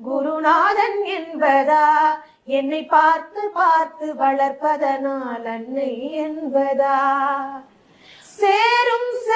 குருநாதன் என்பதா? என்னை பார்த்து பார்த்து வளர்ப்பதனால் அன்னை என்பதா? சேரும் சே